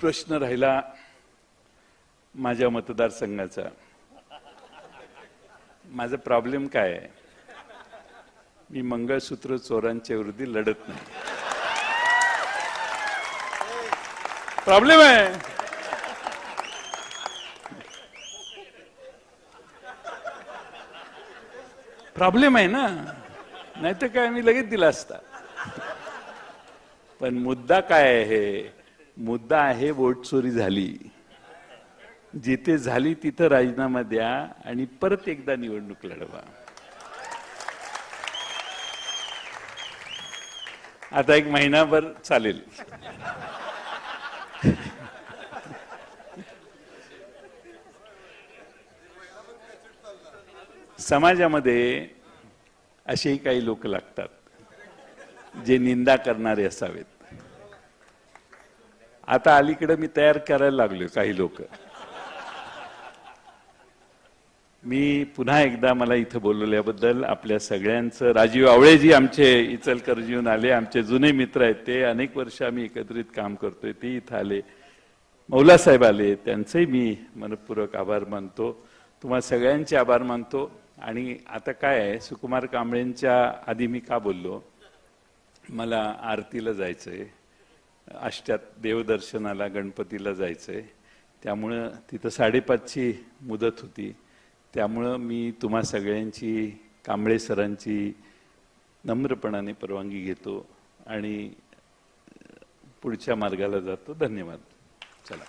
प्रश्न राहिला माझ्या मतदारसंघाचा. माझा प्रॉब्लेम काय आहे? मी मंगळसूत्र चोरांच्या विरोधी लढत नाही. प्रॉब्लेम आहे. प्रॉब्लेम आहे ना? नाही तर काय मी लगेच दिला असता. पण मुद्दा काय आहे मुद्दा आहे वोट चोरी झाली. जिथे झाली तिथं राजीनामा द्या आणि परत एकदा निवडणूक लढवा. आता एक महिनाभर चालेल. समाजामध्ये असेही काही लोक लागतात जे निंदा करणारे असावेत. आता अलीकडे मी तयार करायला लागलो काही लोक. मी पुन्हा एकदा मला इथं बोलवल्याबद्दल आपल्या सगळ्यांचं राजीव आवळेजी आमचे इचलकरंजीहून आले आमचे जुने मित्र आहेत ते अनेक वर्ष आम्ही एकत्रित काम करतोय ते इथं आले. मौलासाहेब आले त्यांचंही मी मनपूर्वक आभार मानतो. तुम्हा सगळ्यांचे आभार मानतो. आणि आता काय आहे सुकुमार कांबळेंच्या आधी मी का बोललो? मला आरतीला जायचंय. आष्ट्यात देवदर्शनाला गणपतीला जायचं आहे त्यामुळं तिथं साडेपाचची मुदत होती. त्यामुळं मी तुम्हा सगळ्यांची कांबळे सरांची नम्रपणाने परवानगी घेतो आणि पुढच्या मार्गाला जातो. धन्यवाद. चला.